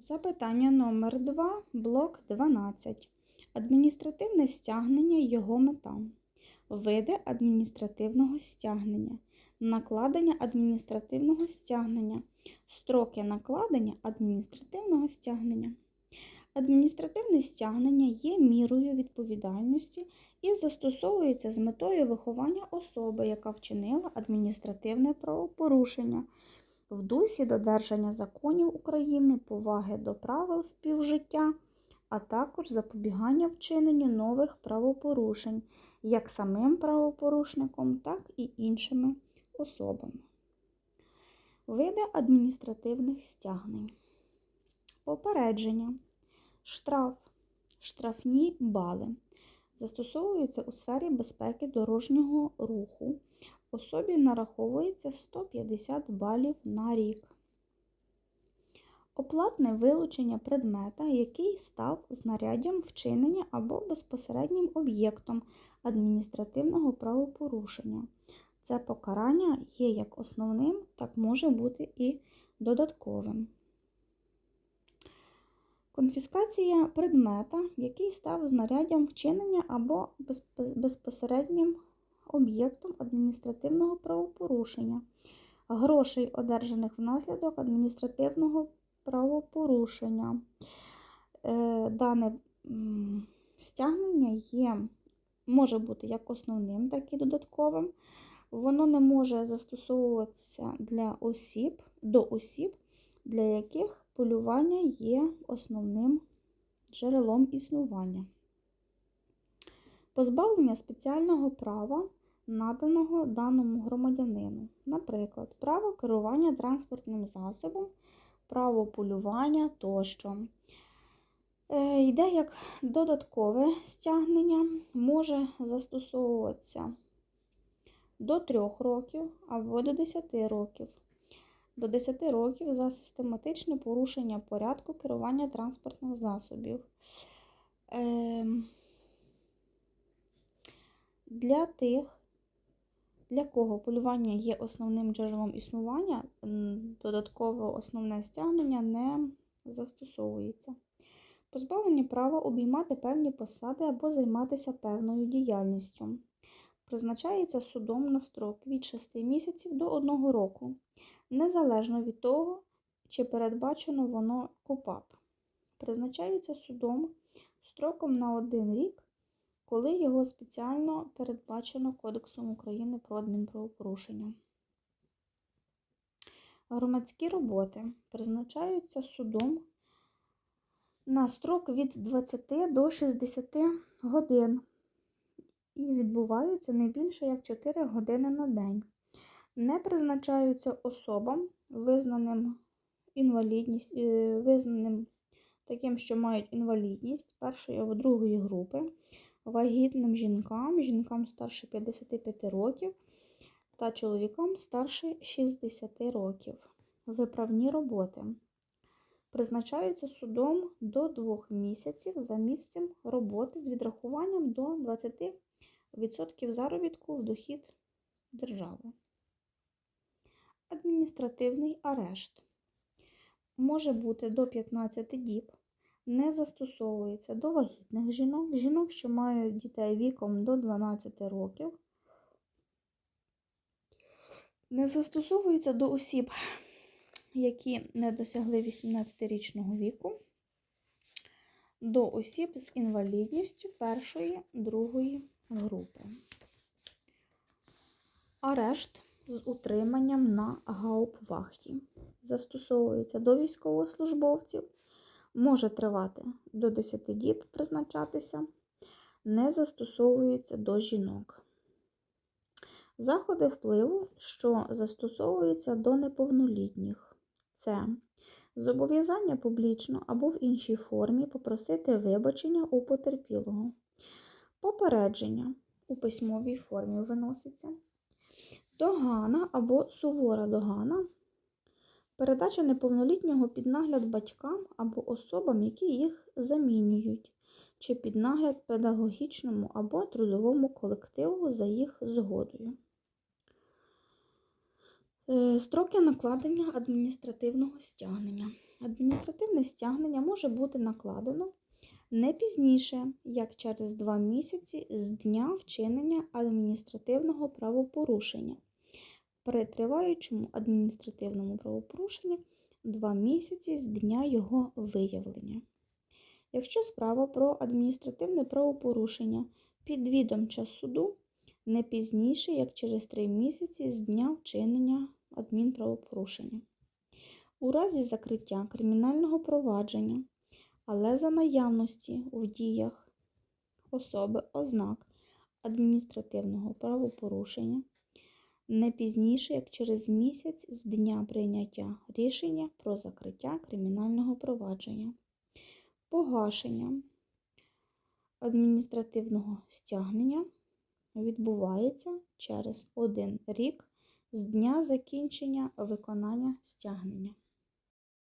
Запитання номер 2 блок 12. Адміністративне стягнення його мета. Види адміністративного стягнення. Накладення адміністративного стягнення. Строки накладення адміністративного стягнення. Адміністративне стягнення є мірою відповідальності і застосовується з метою виховання особи, яка вчинила адміністративне правопорушення в дусі додержання законів України, поваги до правил співжиття, а також запобігання вчиненню нових правопорушень як самим правопорушником, так і іншими особами. Види адміністративних стягнень. Попередження, штраф, штрафні бали. Застосовуються у сфері безпеки дорожнього руху. Особі нараховується 150 балів на рік. Оплатне вилучення предмета, який став знаряддям вчинення або безпосереднім об'єктом адміністративного правопорушення. Це покарання є як основним, так може бути і додатковим. Конфіскація предмета, який став знаряддям вчинення або безпосереднім об'єктом адміністративного правопорушення, грошей, одержаних внаслідок адміністративного правопорушення. Е, дане стягнення є, може бути як основним, так і додатковим. Воно не може застосовуватися для осіб, до осіб, для яких полювання є основним джерелом існування. Позбавлення спеціального права, наданого даному громадянину, наприклад, право керування транспортним засобом, право полювання тощо. Е, йде як додаткове стягнення, може застосовуватися до 3 років або до 10 років. До 10 років за систематичне порушення порядку керування транспортних засобів. Ем, для тих, для кого полювання є основним джерелом існування, додаткове основне стягнення не застосовується. Позбавлення права обіймати певні посади або займатися певною діяльністю. Призначається судом на строк від 6 місяців до 1 року, незалежно від того, чи передбачено воно КОПАП. Призначається судом строком на 1 рік коли його спеціально передбачено Кодексом України про адмінправопорушення. Громадські роботи призначаються судом на строк від 20 до 60 годин і відбуваються не більше як 4 години на день. Не призначаються особам, визнаним інвалідність, е, визнаним таким, що мають інвалідність першої або другої групи, вагітним жінкам, жінкам старше 55 років та чоловікам старше 60 років. Виправні роботи призначаються судом до 2 місяців за місцем роботи з відрахуванням до 20% заробітку в дохід держави. Адміністративний арешт може бути до 15 діб не застосовується до вагітних жінок, жінок, що мають дітей віком до 12 років. Не застосовується до осіб, які не досягли 18-річного віку, до осіб з інвалідністю першої, другої групи. Арешт з утриманням на гауптвахті застосовується до військовослужбовців може тривати до 10 діб призначатися, не застосовується до жінок. Заходи впливу, що застосовуються до неповнолітніх, це зобов'язання публічно або в іншій формі попросити вибачення у потерпілого, попередження у письмовій формі виноситься, догана або сувора догана Передача неповнолітнього під нагляд батькам або особам, які їх замінюють, чи під нагляд педагогічному або трудовому колективу за їх згодою. Е, строки накладення адміністративного стягнення. Адміністративне стягнення може бути накладено не пізніше, як через 2 місяці з дня вчинення адміністративного правопорушення. При триваючому адміністративному правопорушенні 2 місяці з дня його виявлення. Якщо справа про адміністративне правопорушення підвідомча суду не пізніше, як через 3 місяці з дня вчинення адмінправопорушення. У разі закриття кримінального провадження, але за наявності в діях особи ознак адміністративного правопорушення не пізніше, як через місяць з дня прийняття рішення про закриття кримінального провадження, погашення адміністративного стягнення відбувається через один рік з дня закінчення виконання стягнення.